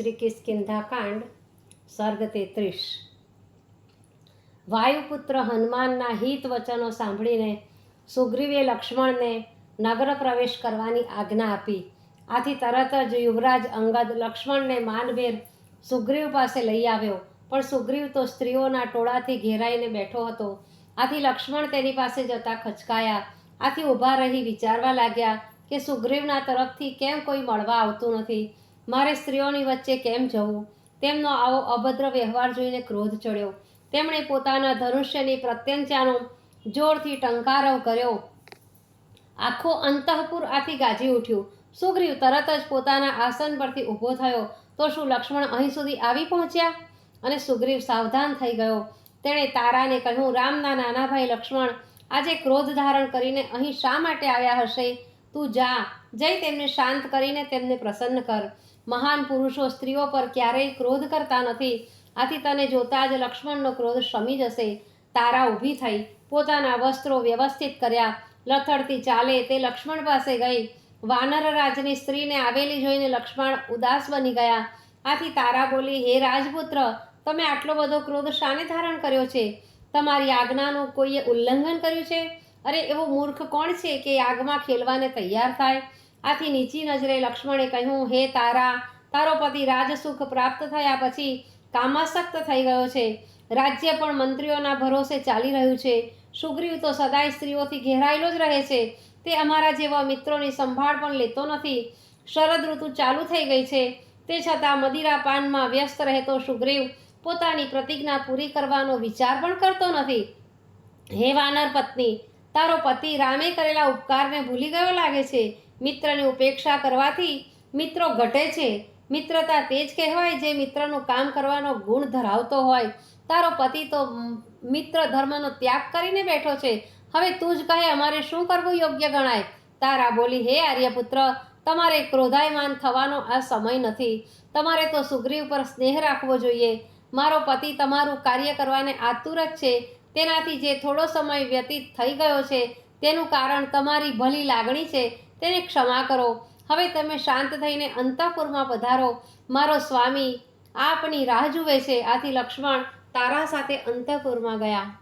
શ્રી કિષ્કિંધાકાંડ, સર્ગ તેત્રીસ. વાયુપુત્ર હનુમાનના હિત વચનો સાંભળીને સુગ્રીવે લક્ષ્મણને નગર પ્રવેશ કરવાની આજ્ઞા આપી. આથી તરત જ યુવરાજ અંગદ લક્ષ્મણને માનભેર સુગ્રીવ પાસે લઈ આવ્યો. પણ સુગ્રીવ તો સ્ત્રીઓના ટોળાથી ઘેરાઈને બેઠો હતો. આથી લક્ષ્મણ તેની પાસે જતા ખચકાયા. આથી ઊભા રહી વિચારવા લાગ્યા કે સુગ્રીવના તરફથી કેમ કોઈ મળવા આવતું નથી? મારે સ્ત્રીઓની વચ્ચે કેમ જવું? તેમનો આવો અભદ્ર વ્યવહાર જોઈને ક્રોધ ચડ્યો. તેમણે પોતાના ધનુષ્યની પ્રત્યંચાનો જોરથી ટંકારવ કર્યો. આખો અંતઃપુર આથી ગાજી ઉઠ્યું. સુગ્રીવ તરત જ પોતાના આસન પરથી ઊભો થયો. તો શું લક્ષ્મણ અહીં સુધી આવી પહોંચ્યા? અને સુગ્રીવ સાવધાન થઈ ગયો. તેણે તારાને કહ્યું, રામના નાના ભાઈ લક્ષ્મણ, આજે ક્રોધ ધારણ કરીને અહીં શા માટે આવ્યા હશે? તું જા, જઈ તેમને શાંત કરીને તેમને પ્રસન્ન કર. મહાન પુરુષો સ્ત્રીઓ પર ક્યારેય ક્રોધ કરતા નથી. આથી તને જોતા જ લક્ષ્મણનો ક્રોધ શમી જશે. તારા ઊભી થઈ, પોતાના વસ્ત્રો વ્યવસ્થિત કર્યા. લથડતી ચાલે તે લક્ષ્મણ પાસે ગઈ. વાનર રાજની સ્ત્રીને આવેલી જોઈને લક્ષ્મણ ઉદાસ બની ગયા. આથી તારા બોલી, હે રાજપુત્ર, તમે આટલો બધો ક્રોધ શાને ધારણ કર્યો છે? તમારી આજ્ઞાનું કોઈએ ઉલ્લંઘન કર્યું છે? અરે, એવો મૂર્ખ કોણ છે કે આગમાં ખેલવાને તૈયાર થાય? આથી નીચી નજરે લક્ષ્મણે કહ્યું, હે તારા, તારો પતિ રાજસુખ પ્રાપ્ત થયા પછી કામાસક્ત થઈ ગયો છે. રાજ્ય પણ મંત્રીઓના ભરોસે ચાલી રહ્યું છે. સુગ્રીવ તો સદાય સ્ત્રીઓથી ઘેરાયેલો જ રહે છે. તે અમારા જેવા મિત્રોની સંભાળ પણ લેતો નથી. શરદ ઋતુ ચાલુ થઈ ગઈ છે. તે છતાં મદિરા પાનમાં વ્યસ્ત રહેતો સુગ્રીવ પોતાની પ્રતિજ્ઞા પૂરી કરવાનો વિચાર પણ કરતો નથી. હે વાનર પત્ની તારો પતિ રામે કરેલા ઉપકારને ભૂલી ગયો લાગે છે. મિત્રની ઉપેક્ષા કરવાથી મિત્રો ઘટે છે. મિત્રતા તે જ કહેવાય જે મિત્રનું કામ કરવાનો ગુણ ધરાવતો હોય. તારો પતિ તો મિત્ર ધર્મનો ત્યાગ કરીને બેઠો છે. હવે તું જ કહે અમારે શું કરવું યોગ્ય ગણાય? તારા બોલી, હે આર્યપુત્ર, તમારે ક્રોધાયમાન થવાનો આ સમય નથી. તમારે તો સુગ્રીવ પર સ્નેહ રાખવો જોઈએ. મારો પતિ તમારું કાર્ય કરવાને આતુર જ છે. તેનાથી જે થોડો સમય વ્યતીત થઈ ગયો છે, તેનું કારણ તમારી ભલી લાગણી છે. તેને ક્ષમા કરો. હવે તમે શાંત થઈને અંતઃપુરમાં પધારો. મારો સ્વામી આપની રાહ જુએ છે. આથી લક્ષ્મણ તારા સાથે અંતઃપુરમાં ગયા.